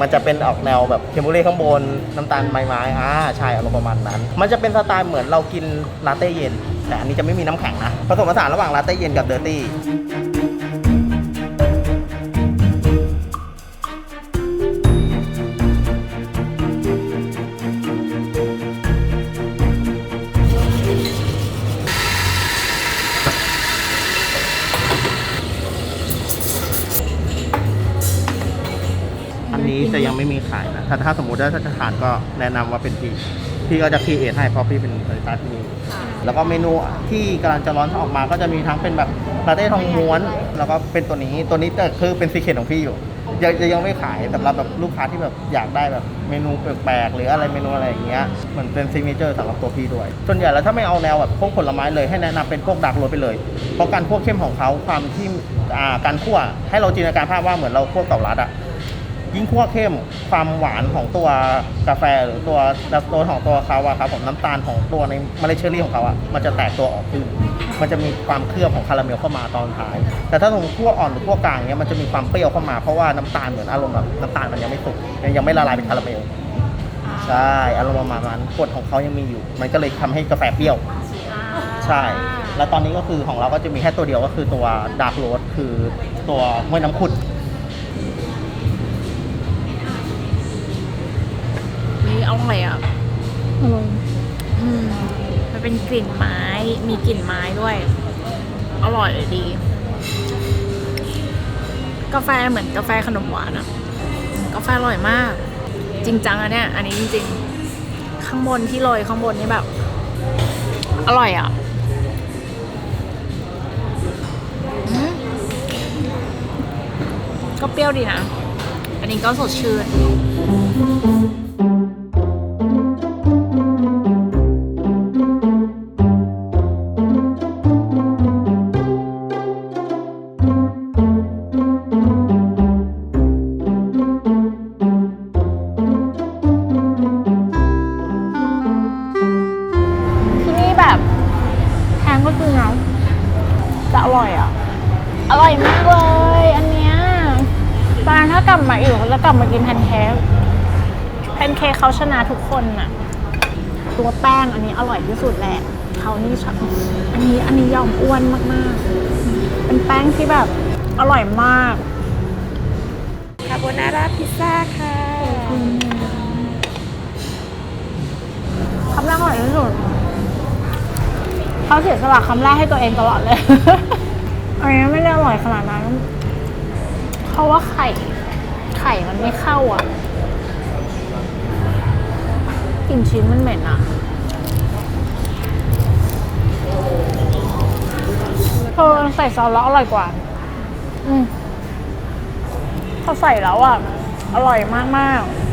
มันจะเป็นออกแนวแบบเคมบูเล่ข้างบนน้ำตาลไม้ไม้อ่าใช่อารมณ์ประมาณนั้น มันจะเป็นสไตล์เหมือนเรากินลาเต้เย็น แต่อันนี้จะไม่มีน้ำแข็งนะผสมผสานระหว่างลาเต้เย็นกับเดอร์ตี้ นนี้จะยังไม่มีขายนะถ้าถ้าสมมติว่าถ้าจะทานก็แนะนำว่าเป็นพี่พี่ก็จะคีเอทให้เพราะพี่เป็นบริษัทที่นี่แล้วก็เมนูที่กำลังจะร้อนออกมาก็จะมีทั้งเป็นแบบลาเต้ทองม้วน แล้วก็เป็นตัวนี้ตัวนี้แต่คือเป็นซีเคทของพี่อยู่ยังยังยังไม่ขายสำหรับแบบลูกค้าที่แบบอยากได้แบบเมนูแปลกๆหรืออะไรเมนูอะไรอย่างเงี้ยเหมือนเป็นซิกเนเจอร์สำหรับตัวพี่ด้วยส่วนใหญ่แล้วถ้าไม่เอาแนวแบบพวกผลไม้เลยให้แนะนำเป็นพวกดักโรสไปเลย เพราะการคั่วเข้มของเขาความที่อ่าการคั่วให้เราจินตนาการภาพว่าเหมือนเราคั่วเก่าลัดอะ ยิ่งคั่วเข้มความหวานของตัวกาแฟหรือตัวดัสโตนของตัวเขาอะครับผมน้ำตาลของตัวในเมล็ดเชอร์รี่ของเขาอะมันจะแตกตัวออกขึ้นมันจะมีความเคลือบของคาราเมลเข้ามาตอนท้าย แต่ถ้าตรงคั่วอ่อนหรือคั่วกลางเนี้ยมันจะมีความเปรี้ยวเข้ามาเพราะว่าน้ำตาลเหมือนอารมณ์แบบน้ำตาลมันยังไม่สุกยังยังไม่ละลายเป็นคาราเมลใช่อารมณ์ประมาณนั้นกฎของเขายังมีอยู่ มันก็เลยทำให้กาแฟเปรี้ยวใช่ แล้วตอนนี้ก็คือของเราก็จะมีแค่ตัวเดียวก็คือตัวดาร์กโรสคือตัวห้วยน้ำขุด อร่อยอะอร่อยอืมมันเป็นกลิ่นไม้มีกลิ่นไม้ด้วย อร่อยดี กาแฟเหมือนกาแฟขนมหวานอะกาแฟอร่อยมาก จริงจังอะเนี่ย อันนี้จริงๆ ข้างบนที่โรยข้างบนนี่แบบ อร่อยอะอืมก็เปรี้ยวดีนะ อันนี้ก็สดชื่น แพงก็จะแต่อร่อยอะ อร่อยมากเลย อันเนี้ยตอนถ้ากลับมาอีกก็จะกลับมากินแพนเค้กแพนเค้กเขาชนะทุกคนน่ะ ตัวแป้งอันนี้อร่อยที่สุดแหละเขานี่ชอบอันนี้อันนี้ยอมอ้วนมากๆ เป็นแป้งที่แบบอร่อยมากคาโบนาร่าพิซซ่าค่ะ เขาเสียสละคำแรกให้ตัวเองตลอดเลย อันนี้ไม่ได้อร่อยขนาดนั้น เพราะว่าไข่ ไข่มันไม่เข้าอะกลิ่นชิ้นมันเหม็นอะเธอใส่ซอสแล้วอร่อยกว่า อืมพอใส่แล้วอะ อร่อยมากๆ